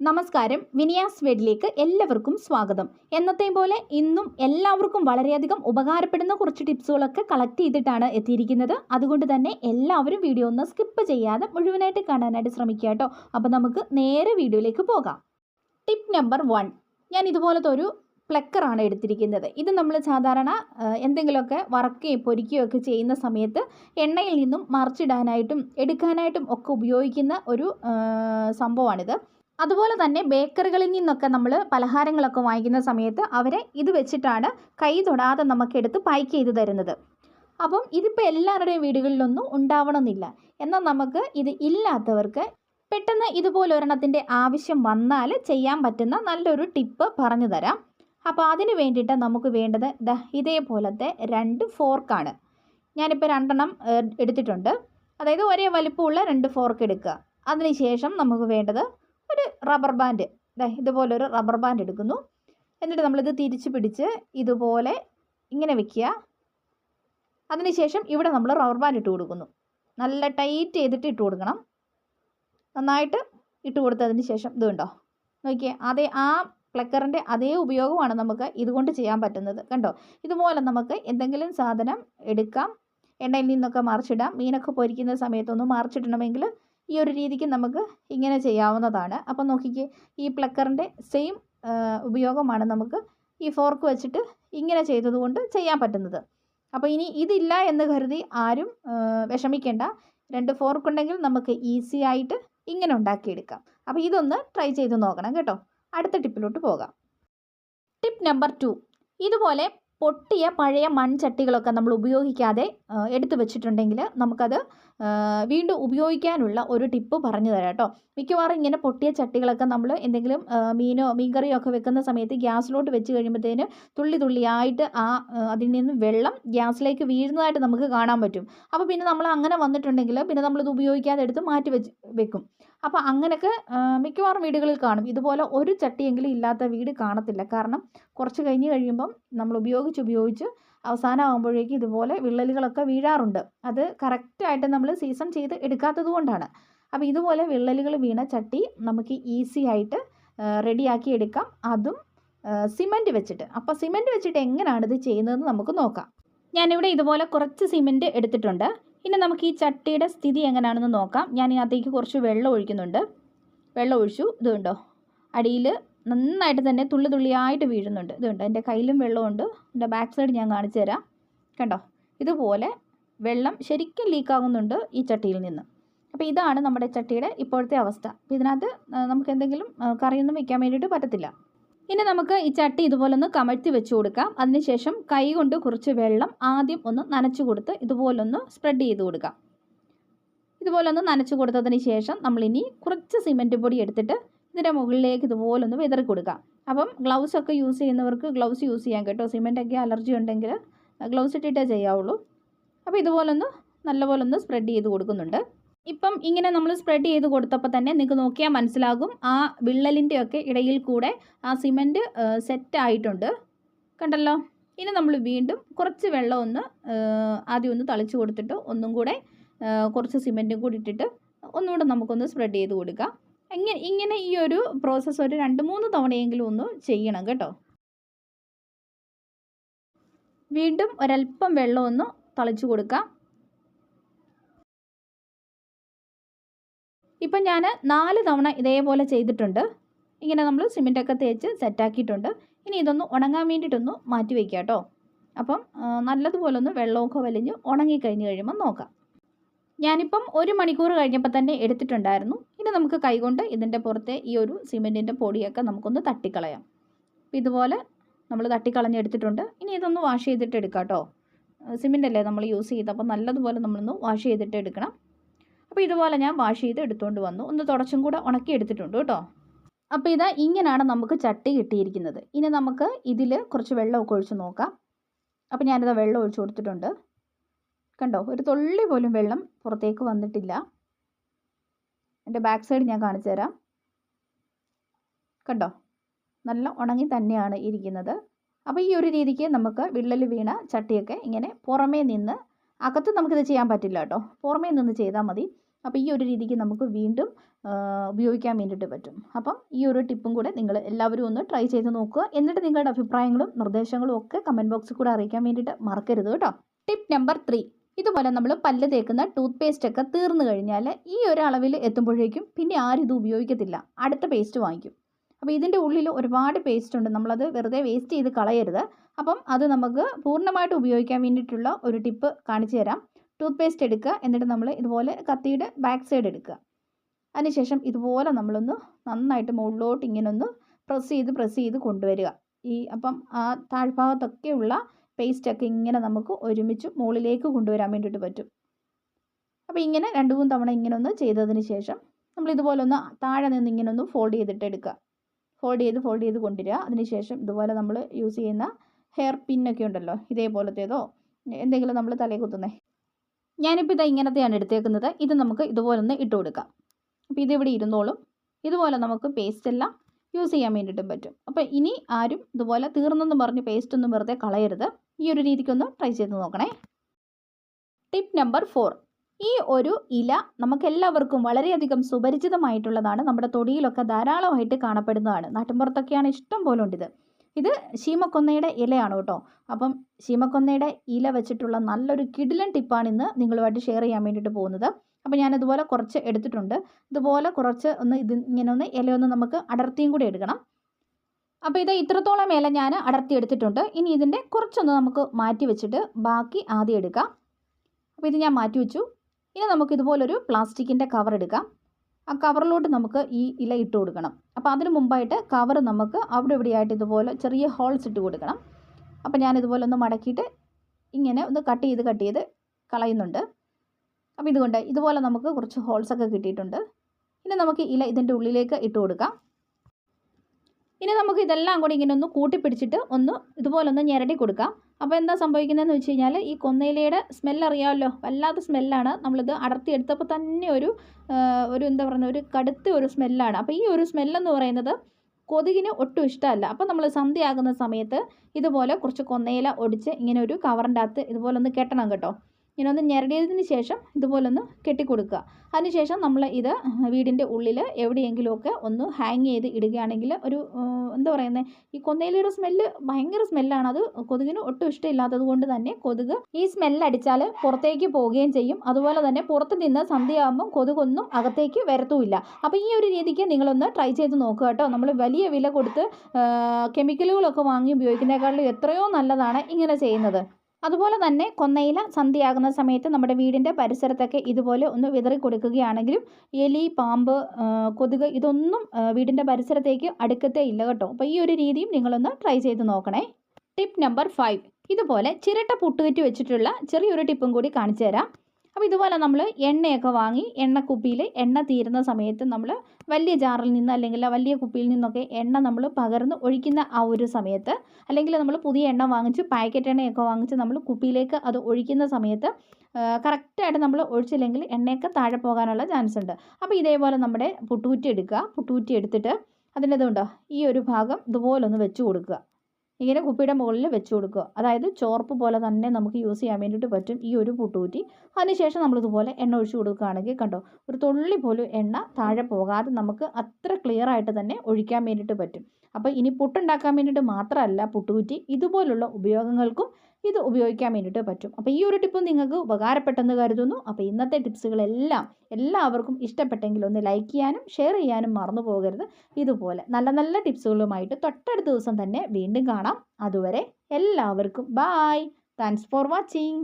നമസ്കാരം. വിനിയാസ് വെഡിലേക്ക് എല്ലാവർക്കും സ്വാഗതം. എന്നത്തെയും പോലെ ഇന്നും എല്ലാവർക്കും വളരെയധികം ഉപകാരപ്പെടുന്ന കുറച്ച് ടിപ്സുകളൊക്കെ കളക്ട് ചെയ്തിട്ടാണ് എത്തിയിരിക്കുന്നത്. അതുകൊണ്ട് തന്നെ എല്ലാവരും വീഡിയോ ഒന്ന് സ്കിപ്പ് ചെയ്യാതെ മുഴുവനായിട്ട് കാണാനായിട്ട് ശ്രമിക്കുക കേട്ടോ. അപ്പോൾ നമുക്ക് നേരെ വീഡിയോയിലേക്ക് പോകാം. ടിപ്പ് നമ്പർ വൺ ഞാൻ ഇതുപോലത്തെ ഒരു പ്ലക്കറാണ് എടുത്തിരിക്കുന്നത്. ഇത് നമ്മൾ സാധാരണ എന്തെങ്കിലുമൊക്കെ വറക്കുകയും പൊരിക്കുകയോ ഒക്കെ ചെയ്യുന്ന സമയത്ത് എണ്ണയിൽ നിന്നും മറിച്ചിടാനായിട്ടും എടുക്കാനായിട്ടും ഒക്കെ ഉപയോഗിക്കുന്ന ഒരു സംഭവമാണിത്. അതുപോലെ തന്നെ ബേക്കറികളിൽ നിന്നൊക്കെ നമ്മൾ പലഹാരങ്ങളൊക്കെ വാങ്ങിക്കുന്ന സമയത്ത് അവരെ ഇത് വെച്ചിട്ടാണ് കൈ തൊടാതെ നമുക്കെടുത്ത് പാക്ക് ചെയ്ത് തരുന്നത്. അപ്പം ഇതിപ്പോൾ എല്ലാവരുടെയും വീടുകളിലൊന്നും ഉണ്ടാവണമെന്നില്ല. എന്നാൽ നമുക്ക് ഇത് ഇല്ലാത്തവർക്ക് പെട്ടെന്ന് ഇതുപോലെ ഒരെണ്ണത്തിന്റെ ആവശ്യം വന്നാൽ ചെയ്യാൻ പറ്റുന്ന നല്ലൊരു ടിപ്പ് പറഞ്ഞു തരാം. അപ്പോൾ അതിന് വേണ്ടിയിട്ട് നമുക്ക് വേണ്ടത് ദ ഇതേപോലത്തെ രണ്ട് ഫോർക്കാണ്. ഞാനിപ്പോൾ രണ്ടെണ്ണം എടുത്തിട്ടുണ്ട്. അതായത് ഒരേ വലിപ്പമുള്ള രണ്ട് ഫോർക്ക് എടുക്കുക. അതിനുശേഷം നമുക്ക് വേണ്ടത് ഒരു റബ്ബർ ബാൻഡ് ഇതുപോലെ ഒരു റബ്ബർ ബാൻഡ് എടുക്കുന്നു. എന്നിട്ട് നമ്മളിത് തിരിച്ച് പിടിച്ച് ഇതുപോലെ ഇങ്ങനെ വെക്കുക. അതിനുശേഷം ഇവിടെ നമ്മൾ റബ്ബർ ബാൻഡ് ഇട്ട് കൊടുക്കുന്നു. നല്ല ടൈറ്റ് ചെയ്തിട്ട് ഇട്ട് കൊടുക്കണം. നന്നായിട്ട് ഇട്ട് കൊടുത്തതിന് ശേഷം ഇത് കണ്ടോ? നോക്കിയേ അതേ ആ പ്ലക്കറിന്റെ അതേ ഉപയോഗമാണ് നമുക്ക് ഇതുകൊണ്ട് ചെയ്യാൻ പറ്റുന്നത്. കണ്ടോ? ഇതുപോലെ നമുക്ക് എന്തെങ്കിലും സാധനം എടുക്കാം. എണ്ണയിൽ നിന്നൊക്കെ മറിച്ചിടാം. മീനൊക്കെ പൊരിക്കുന്ന സമയത്തൊന്നും മറിച്ചിടണമെങ്കിൽ ഈ ഒരു രീതിക്ക് നമുക്ക് ഇങ്ങനെ ചെയ്യാവുന്നതാണ്. അപ്പം നോക്കിക്കേ ഈ പ്ലക്കറിന്റെ സെയിം ഉപയോഗമാണ് നമുക്ക് ഈ ഫോർക്ക് വെച്ചിട്ട് ഇങ്ങനെ ചെയ്തതുകൊണ്ട് ചെയ്യാൻ പറ്റുന്നത്. അപ്പോൾ ഇനി ഇതില്ല എന്ന് കരുതി ആരും വിഷമിക്കേണ്ട. രണ്ട് ഫോർക്ക് ഉണ്ടെങ്കിൽ നമുക്ക് ഈസി ആയിട്ട് ഇങ്ങനെ ഉണ്ടാക്കിയെടുക്കാം. അപ്പോൾ ഇതൊന്ന് ട്രൈ ചെയ്ത് നോക്കണം കേട്ടോ. അടുത്ത ടിപ്പിലോട്ട് പോകാം. ടിപ്പ് നമ്പർ ടു ഇതുപോലെ പൊട്ടിയ പഴയ മൺചട്ടികളൊക്കെ നമ്മൾ ഉപയോഗിക്കാതെ എടുത്തു വെച്ചിട്ടുണ്ടെങ്കിൽ നമുക്കത് വീണ്ടും ഉപയോഗിക്കാനുള്ള ഒരു ടിപ്പ് പറഞ്ഞു തരാം കേട്ടോ. മിക്കവാറും ഇങ്ങനെ പൊട്ടിയ ചട്ടികളൊക്കെ നമ്മൾ എന്തെങ്കിലും മീനോ മീൻകറിയോ ഒക്കെ വെക്കുന്ന സമയത്ത് ഗ്യാസിലോട്ട് വെച്ച് കഴിയുമ്പോഴത്തേന് തുള്ളി തുള്ളിയായിട്ട് ആ, അതിൽ നിന്ന് വെള്ളം ഗ്യാസിലേക്ക് വീഴുന്നതായിട്ട് നമുക്ക് കാണാൻ പറ്റും. അപ്പോൾ പിന്നെ നമ്മൾ അങ്ങനെ വന്നിട്ടുണ്ടെങ്കിൽ പിന്നെ നമ്മളിത് ഉപയോഗിക്കാതെ എടുത്ത് മാറ്റി വെച്ച് വെക്കും. അപ്പോൾ അങ്ങനെയൊക്കെ മിക്കവാറും വീടുകളിൽ കാണും. ഇതുപോലെ ഒരു ചട്ടിയെങ്കിലും ഇല്ലാത്ത വീട് കാണത്തില്ല. കാരണം കുറച്ച് കഴിഞ്ഞ് കഴിയുമ്പം നമ്മൾ ഉപയോഗിച്ച് ഉപയോഗിച്ച് അവസാനം ആകുമ്പോഴേക്കും ഇതുപോലെ വിള്ളലുകളൊക്കെ വീഴാറുണ്ട്. അത് കറക്റ്റായിട്ട് നമ്മൾ സീസൺ ചെയ്ത് എടുക്കാത്തത് കൊണ്ടാണ്. അപ്പോൾ ഇതുപോലെ വിള്ളലുകൾ വീണ ചട്ടി നമുക്ക് ഈസി ആയിട്ട് റെഡിയാക്കി എടുക്കാം. അതും സിമന്റ് വെച്ചിട്ട്. അപ്പോൾ സിമന്റ് വെച്ചിട്ട് എങ്ങനെയാണ് ഇത് ചെയ്യുന്നതെന്ന് നമുക്ക് നോക്കാം. ഞാനിവിടെ ഇതുപോലെ കുറച്ച് സിമന്റ് എടുത്തിട്ടുണ്ട്. ഇനി നമുക്ക് ഈ ചട്ടിയുടെ സ്ഥിതി എങ്ങനെയാണെന്ന് നോക്കാം. ഞാൻ ഇതിനകത്തേക്ക് കുറച്ച് വെള്ളം ഒഴിക്കുന്നുണ്ട്. വെള്ളം ഒഴിച്ചു. ഇത് കണ്ടോ? അടിയിൽ നന്നായിട്ട് തന്നെ തുള്ളി തുള്ളിയായിട്ട് വീഴുന്നുണ്ട്. ഇത് കണ്ടോ? എന്റെ കയ്യിലും വെള്ളമുണ്ട്. എന്റെ ബാക്ക് സൈഡ് ഞാൻ കാണിച്ചു തരാം. കണ്ടോ? ഇതുപോലെ വെള്ളം ശരിക്കും ലീക്കാകുന്നുണ്ട് ഈ ചട്ടിയിൽ നിന്ന്. അപ്പോൾ ഇതാണ് നമ്മുടെ ചട്ടിയുടെ ഇപ്പോഴത്തെ അവസ്ഥ. അപ്പോൾ ഇതിനകത്ത് നമുക്ക് എന്തെങ്കിലും കറിയൊന്നും വയ്ക്കാൻ വേണ്ടിയിട്ട് പറ്റത്തില്ല. ഇനി നമുക്ക് ഈ ചട്ടി ഇതുപോലെ ഒന്ന് കമഴ്ത്തി വെച്ച് കൊടുക്കാം. അതിനുശേഷം കൈ കൊണ്ട് കുറച്ച് വെള്ളം ആദ്യം ഒന്ന് നനച്ചു കൊടുത്ത് ഇതുപോലൊന്ന് സ്പ്രെഡ് ചെയ്ത് കൊടുക്കാം. ഇതുപോലൊന്ന് നനച്ചു കൊടുത്തതിന് ശേഷം നമ്മളിനി കുറച്ച് സിമന്റ് പൊടി എടുത്തിട്ട് ഇതിന്റെ മുകളിലേക്ക് ഇതുപോലൊന്ന് വിതറി കൊടുക്കാം. അപ്പം ഗ്ലൗസ് ഒക്കെ യൂസ് ചെയ്യുന്നവർക്ക് ഗ്ലൗസ് യൂസ് ചെയ്യാം കേട്ടോ. സിമെന്റൊക്കെ അലർജി ഉണ്ടെങ്കിൽ ഗ്ലൗസ് ഇട്ടിട്ടേ ചെയ്യാവുള്ളൂ. അപ്പോൾ ഇതുപോലൊന്ന് നല്ലപോലൊന്ന് സ്പ്രെഡ് ചെയ്ത് കൊടുക്കുന്നുണ്ട്. ഇപ്പം ഇങ്ങനെ നമ്മൾ സ്പ്രെഡ് ചെയ്ത് കൊടുത്തപ്പോൾ തന്നെ നിങ്ങൾക്ക് നോക്കിയാൽ മനസ്സിലാകും. ആ വിള്ളലിന്റെ ഒക്കെ ഇടയിൽ കൂടെ ആ സിമന്റ് സെറ്റ് ആയിട്ടുണ്ട്. കണ്ടല്ലോ? ഇനി നമ്മൾ വീണ്ടും കുറച്ച് വെള്ളം ഒന്ന് ആദ്യം ഒന്ന് തളിച്ച് കൊടുത്തിട്ട് ഒന്നും കൂടെ കുറച്ച് സിമന്റും കൂടി ഇട്ടിട്ട് ഒന്നുകൂടെ നമുക്കൊന്ന് സ്പ്രെഡ് ചെയ്ത് കൊടുക്കാം. ഇങ്ങനെ ഇങ്ങനെ ഈ ഒരു പ്രോസസ്സ് ഒരു രണ്ട് മൂന്ന് തവണയെങ്കിലും ഒന്ന് ചെയ്യണം കേട്ടോ. വീണ്ടും ഒരല്പം വെള്ളം ഒന്ന് തളിച്ചു കൊടുക്കാം. ഇപ്പം ഞാൻ നാല് തവണ ഇതേപോലെ ചെയ്തിട്ടുണ്ട്. ഇങ്ങനെ നമ്മൾ സിമെന്റൊക്കെ തേച്ച് സെറ്റാക്കിയിട്ടുണ്ട് ഇനി ഇതൊന്ന് ഉണങ്ങാൻ വേണ്ടിയിട്ടൊന്ന് മാറ്റി വയ്ക്കുക കേട്ടോ. അപ്പം നല്ലതുപോലെ ഒന്ന് വെള്ളമൊക്കെ വലിഞ്ഞ് ഉണങ്ങിക്കഴിഞ്ഞ് കഴിയുമ്പോൾ നോക്കാം. ഞാനിപ്പം ഒരു മണിക്കൂർ കഴിഞ്ഞപ്പോൾ തന്നെ എടുത്തിട്ടുണ്ടായിരുന്നു. ഇനി നമുക്ക് കൈകൊണ്ട് ഇതിന്റെ പുറത്തെ ഈ ഒരു സിമെന്റിന്റെ പൊടിയൊക്കെ നമുക്കൊന്ന് തട്ടിക്കളയാം. ഇതുപോലെ നമ്മൾ തട്ടിക്കളഞ്ഞെടുത്തിട്ടുണ്ട് ഇനി ഇതൊന്ന് വാഷ് ചെയ്തിട്ട് എടുക്കാം കേട്ടോ. സിമെന്റ് അല്ലേ നമ്മൾ യൂസ് ചെയ്ത് അപ്പോൾ നല്ലതുപോലെ നമ്മളൊന്ന് വാഷ് ചെയ്തിട്ട് എടുക്കണം. അപ്പോൾ ഇതുപോലെ ഞാൻ വാഷ് ചെയ്ത് എടുത്തുകൊണ്ട് വന്നു. ഒന്ന് തുടച്ചും കൂടെ ഉണക്കി എടുത്തിട്ടുണ്ട് കേട്ടോ. അപ്പോൾ ഇതാ ഇങ്ങനെയാണ് നമുക്ക് ചട്ടി കിട്ടിയിരിക്കുന്നത്. ഇനി നമുക്ക് ഇതിൽ കുറച്ച് വെള്ളമൊക്കെ ഒഴിച്ച് നോക്കാം. അപ്പോൾ ഞാനിതാ വെള്ളം ഒഴിച്ച് കൊടുത്തിട്ടുണ്ട്. കണ്ടോ? ഒരു തുള്ളി പോലും വെള്ളം പുറത്തേക്ക് വന്നിട്ടില്ല. എന്റെ ബാക്ക് സൈഡ് ഞാൻ കാണിച്ചു തരാം. കണ്ടോ? നല്ല ഉണങ്ങി തന്നെയാണ് ഇരിക്കുന്നത്. അപ്പോൾ ഈ ഒരു രീതിക്ക് നമുക്ക് വിള്ളൽ വീണ ചട്ടിയൊക്കെ ഇങ്ങനെ പുറമേ നിന്ന് അകത്ത് നമുക്കിത് ചെയ്യാൻ പറ്റില്ല കേട്ടോ. പുറമേ നിന്ന് ചെയ്താൽ മതി. അപ്പോൾ ഈ ഒരു രീതിക്ക് നമുക്ക് വീണ്ടും ഉപയോഗിക്കാൻ വേണ്ടിയിട്ട് പറ്റും. അപ്പം ഈ ഒരു ടിപ്പും കൂടെ നിങ്ങൾ എല്ലാവരും ഒന്ന് ട്രൈ ചെയ്ത് നോക്കുക. എന്നിട്ട് നിങ്ങളുടെ അഭിപ്രായങ്ങളും നിർദ്ദേശങ്ങളും ഒക്കെ കമന്റ് ബോക്സിൽ കൂടെ അറിയിക്കാൻ വേണ്ടിയിട്ട് മറക്കരുത് കേട്ടോ. ടിപ്പ് നമ്പർ ത്രീ ഇതുപോലെ നമ്മൾ പല്ല് തേക്കുന്ന ടൂത്ത് പേസ്റ്റ് ഒക്കെ തീർന്നു കഴിഞ്ഞാൽ ഈ ഒരു അളവിൽ എത്തുമ്പോഴേക്കും പിന്നെ ആരും ഇത് ഉപയോഗിക്കത്തില്ല. അടുത്ത പേസ്റ്റ് വാങ്ങിക്കും. അപ്പോൾ ഇതിന്റെ ഉള്ളിൽ ഒരുപാട് പേസ്റ്റ് ഉണ്ട്. നമ്മളത് വെറുതെ വേസ്റ്റ് ചെയ്ത് കളയരുത്. അപ്പം അത് നമുക്ക് പൂർണമായിട്ട് ഉപയോഗിക്കാൻ വേണ്ടിയിട്ടുള്ള ഒരു ടിപ്പ് കാണിച്ചു തരാം. ടൂത്ത് പേസ്റ്റ് എടുക്കുക. എന്നിട്ട് നമ്മൾ ഇതുപോലെ കത്തിയുടെ ബാക്ക് സൈഡ് എടുക്കുക. അതിനുശേഷം ഇതുപോലെ നമ്മളൊന്ന് നന്നായിട്ട് മുകളിലോട്ട് ഇങ്ങനെ ഒന്ന് പ്രസ് ചെയ്ത് പ്രസ് ചെയ്ത് കൊണ്ടുവരിക. ഈ അപ്പം ആ താഴ്ഭാഗത്തൊക്കെയുള്ള പേസ്റ്റൊക്കെ ഇങ്ങനെ നമുക്ക് ഒരുമിച്ച് മുകളിലേക്ക് കൊണ്ടുവരാൻ വേണ്ടിയിട്ട് പറ്റും. അപ്പോൾ ഇങ്ങനെ രണ്ട് മൂന്ന് തവണ ഇങ്ങനെ ഒന്ന് ചെയ്തതിന് ശേഷം നമ്മൾ ഇതുപോലെ ഒന്ന് താഴെ നിന്ന് ഇങ്ങനെ ഒന്ന് ഫോൾഡ് ചെയ്തിട്ട് എടുക്കുക. ഫോൾഡ് ചെയ്ത് ഫോൾഡ് ചെയ്ത് കൊണ്ടുവരിക. അതിനുശേഷം ഇതുപോലെ നമ്മൾ യൂസ് ചെയ്യുന്ന ഹെയർ പിന്നൊക്കെ ഉണ്ടല്ലോ ഇതേപോലത്തേതോ എന്തെങ്കിലും നമ്മൾ തലയിൽ കുത്തുന്നേ. ഞാനിപ്പോൾ ഇത് ഇങ്ങനത്തെയാണ് എടുത്തേക്കുന്നത്. ഇത് നമുക്ക് ഇതുപോലെ ഒന്ന് ഇട്ട് കൊടുക്കാം. അപ്പോൾ ഇതിവിടെ ഇരുന്നോളും. ഇതുപോലെ നമുക്ക് പേസ്റ്റ് എല്ലാം യൂസ് ചെയ്യാൻ വേണ്ടിയിട്ടും പറ്റും. അപ്പോൾ ഇനി ആരും ഇതുപോലെ തീർന്നെന്ന് പറഞ്ഞ് പേസ്റ്റ് ഒന്നും വെറുതെ കളയരുത്. ഈ ഒരു രീതിക്കൊന്ന് ട്രൈ ചെയ്ത് നോക്കണേ. ടിപ്പ് നമ്പർ ഫോർ ഈ ഒരു ഇല നമുക്കെല്ലാവർക്കും വളരെയധികം സുപരിചിതമായിട്ടുള്ളതാണ്. നമ്മുടെ തൊടിയിലൊക്കെ ധാരാളമായിട്ട് കാണപ്പെടുന്നതാണ്. നാട്ടിൻപുറത്തൊക്കെയാണ് ഇഷ്ടം പോലെ ഉണ്ട് ഇത് ഇത് ശീമക്കൊന്നയുടെ ഇലയാണ് കേട്ടോ. അപ്പം ശീമക്കൊന്നയുടെ ഇല വെച്ചിട്ടുള്ള നല്ലൊരു കിടിലൻ ടിപ്പാണ് ഇന്ന് നിങ്ങളുമായിട്ട് ഷെയർ ചെയ്യാൻ വേണ്ടിയിട്ട് പോകുന്നത്. അപ്പോൾ ഞാൻ ഇതുപോലെ കുറച്ച് എടുത്തിട്ടുണ്ട്. ഇതുപോലെ കുറച്ച് ഒന്ന് ഇത് ഇങ്ങനെ ഒന്ന് ഇലയൊന്ന് നമുക്ക് അടർത്തിയും കൂടി എടുക്കണം. അപ്പോൾ ഇത് ഇത്രത്തോളം ഇല ഞാൻ അടർത്തി എടുത്തിട്ടുണ്ട്. ഇനി ഇതിന്റെ കുറച്ചൊന്ന് നമുക്ക് മാറ്റി വെച്ചിട്ട് ബാക്കി ആദ്യം എടുക്കാം. അപ്പോൾ ഇത് ഞാൻ മാറ്റി വെച്ചു. ഇനി നമുക്ക് ഇതുപോലൊരു പ്ലാസ്റ്റിക്കിന്റെ കവർ എടുക്കാം. ആ കവറിലോട്ട് നമുക്ക് ഈ ഇല ഇട്ട് കൊടുക്കണം. അപ്പോൾ അതിന് മുമ്പായിട്ട് കവർ നമുക്ക് അവിടെ ഇവിടെയായിട്ട് ഇതുപോലെ ചെറിയ ഹോൾസ് ഇട്ട് കൊടുക്കണം. അപ്പോൾ ഞാൻ ഇതുപോലെ ഒന്ന് മടക്കിയിട്ട് ഇങ്ങനെ ഒന്ന് കട്ട് ചെയ്ത് കട്ട് ചെയ്ത് കളയുന്നുണ്ട്. അപ്പോൾ ഇതുകൊണ്ട് ഇതുപോലെ നമുക്ക് കുറച്ച് ഹോൾസൊക്കെ കിട്ടിയിട്ടുണ്ട്. ഇനി നമുക്ക് ഇല ഇതിന്റെ ഉള്ളിലേക്ക് ഇട്ട് കൊടുക്കാം. ഇനി നമുക്ക് ഇതെല്ലാം കൂടി ഇങ്ങനെ ഒന്ന് കൂട്ടിപ്പിടിച്ചിട്ട് ഒന്ന് ഇതുപോലെ ഒന്ന് ഞെരടി കൊടുക്കാം. അപ്പോൾ എന്താ സംഭവിക്കുന്നതെന്ന് വെച്ച് കഴിഞ്ഞാൽ ഈ കൊന്നയിലയുടെ സ്മെല്ല് അറിയാമല്ലോ? വല്ലാത്ത സ്മെല്ലാണ് നമ്മളിത് അടർത്തി എടുത്തപ്പോൾ തന്നെ ഒരു ഒരു എന്താ പറയുക ഒരു കടുത്ത ഒരു സ്മെല്ലാണ് അപ്പോൾ ഈ ഒരു സ്മെല്ലെന്ന് പറയുന്നത് കൊതുകിന് ഒട്ടും ഇഷ്ടമല്ല. അപ്പോൾ നമ്മൾ സന്ധ്യയാകുന്ന സമയത്ത് ഇതുപോലെ കുറച്ച് കൊന്നയില ഒടിച്ച് ഇങ്ങനെ ഒരു കവറിന്റെ അകത്ത് ഇതുപോലെ ഒന്ന് കെട്ടണം കേട്ടോ. ഇങ്ങനെ ഒന്ന് ഞെരടിയതിന് ശേഷം ഇതുപോലെ ഒന്ന് കെട്ടിക്കൊടുക്കുക. അതിനുശേഷം നമ്മൾ ഇത് വീടിന്റെ ഉള്ളിൽ എവിടെയെങ്കിലുമൊക്കെ ഒന്ന് ഹാങ് ചെയ്ത് ഇടുകയാണെങ്കിൽ ഒരു എന്താ പറയുന്നത് ഈ കൊന്നയിലയുടെ സ്മെല്ല് ഭയങ്കര സ്മെല്ലാണ് അത് കൊതുകിന് ഒട്ടും ഇഷ്ടമില്ലാത്തത് കൊണ്ട് തന്നെ കൊതുക് ഈ സ്മെല്ലടിച്ചാൽ പുറത്തേക്ക് പോവുകയും ചെയ്യും. അതുപോലെ തന്നെ പുറത്ത് നിന്ന് സന്ധ്യയാകുമ്പം കൊതുകൊന്നും അകത്തേക്ക് വരത്തുമില്ല. അപ്പോൾ ഈ ഒരു രീതിക്ക് നിങ്ങളൊന്ന് ട്രൈ ചെയ്ത് നോക്കുക കേട്ടോ. നമ്മൾ വലിയ വില കൊടുത്ത് കെമിക്കലുകളൊക്കെ വാങ്ങി ഉപയോഗിക്കുന്നതിനേക്കാളും എത്രയോ നല്ലതാണ് ഇങ്ങനെ ചെയ്യുന്നത്. അതുപോലെ തന്നെ കൊന്നയില സന്ധ്യയാകുന്ന സമയത്ത് നമ്മുടെ വീടിന്റെ പരിസരത്തൊക്കെ ഇതുപോലെ ഒന്ന് വിതറി കൊടുക്കുകയാണെങ്കിലും എലി പാമ്പ് കൊതുക് ഇതൊന്നും വീടിന്റെ പരിസരത്തേക്ക് അടുക്കത്തേ ഇല്ല കേട്ടോ. അപ്പോൾ ഈ ഒരു രീതിയും നിങ്ങളൊന്ന് ട്രൈ ചെയ്ത് നോക്കണേ. ടിപ്പ് നമ്പർ ഫൈവ് ഇതുപോലെ ചിരട്ട പുട്ടുകറ്റി വെച്ചിട്ടുള്ള ചെറിയൊരു ടിപ്പും കൂടി കാണിച്ചു തരാം. അപ്പോൾ ഇതുപോലെ നമ്മൾ എണ്ണയൊക്കെ വാങ്ങി എണ്ണക്കുപ്പിയിൽ എണ്ണ തീരുന്ന സമയത്ത് നമ്മൾ വലിയ ജാറിൽ നിന്ന് അല്ലെങ്കിൽ വലിയ കുപ്പിയിൽ നിന്നൊക്കെ എണ്ണ നമ്മൾ പകർന്ന് ഒഴിക്കുന്ന ആ ഒരു സമയത്ത് അല്ലെങ്കിൽ നമ്മൾ പുതിയ എണ്ണ വാങ്ങിച്ച് പാക്കറ്റ് എണ്ണയൊക്കെ വാങ്ങിച്ച് നമ്മൾ കുപ്പിയിലേക്ക് അത് ഒഴിക്കുന്ന സമയത്ത് കറക്റ്റായിട്ട് നമ്മൾ ഒഴിച്ചില്ലെങ്കിൽ എണ്ണയൊക്കെ താഴെ പോകാനുള്ള ചാൻസ് ഉണ്ട്. അപ്പോൾ ഇതേപോലെ നമ്മുടെ പുട്ടുകുറ്റി എടുക്കുക. പുട്ടുകുറ്റി എടുത്തിട്ട് അതിന്റെ ഇതുണ്ടോ ഈ ഒരു ഭാഗം ഇതുപോലൊന്ന് വെച്ച് കൊടുക്കുക. ഇങ്ങനെ കുപ്പിയുടെ മുകളിൽ വെച്ച് കൊടുക്കുക. അതായത് ചോർപ്പ് പോലെ തന്നെ നമുക്ക് യൂസ് ചെയ്യാൻ വേണ്ടിയിട്ട് പറ്റും ഈ ഒരു പുട്ടുകുറ്റി. അതിനുശേഷം നമ്മളിതുപോലെ എണ്ണ ഒഴിച്ച് കൊടുക്കുകയാണെങ്കിൽ കണ്ടോ ഒരു തുള്ളി പോലും എണ്ണ താഴെ പോകാതെ നമുക്ക് അത്ര ക്ലിയർ ആയിട്ട് തന്നെ ഒഴിക്കാൻ വേണ്ടിയിട്ട് പറ്റും. അപ്പോൾ ഇനി പുട്ടുണ്ടാക്കാൻ വേണ്ടിയിട്ട് മാത്രമല്ല പുട്ടുകുറ്റി ഇതുപോലുള്ള ഉപയോഗങ്ങൾക്കും ഇത് ഉപയോഗിക്കാൻ വേണ്ടിയിട്ട് പറ്റും. അപ്പോൾ ഈ ഒരു ടിപ്പ് നിങ്ങൾക്ക് ഉപകാരപ്പെട്ടെന്ന് കരുതുന്നു. അപ്പോൾ ഇന്നത്തെ ടിപ്സുകളെല്ലാം എല്ലാവർക്കും ഇഷ്ടപ്പെട്ടെങ്കിൽ ഒന്ന് ലൈക്ക് ചെയ്യാനും ഷെയർ ചെയ്യാനും മറന്നു പോകരുത്. ഇതുപോലെ നല്ല നല്ല ടിപ്സുകളുമായിട്ട് തൊട്ടടുത്ത ദിവസം തന്നെ വീണ്ടും കാണാം. അതുവരെ എല്ലാവർക്കും ബായ് താങ്ക്സ് ഫോർ വാച്ചിങ്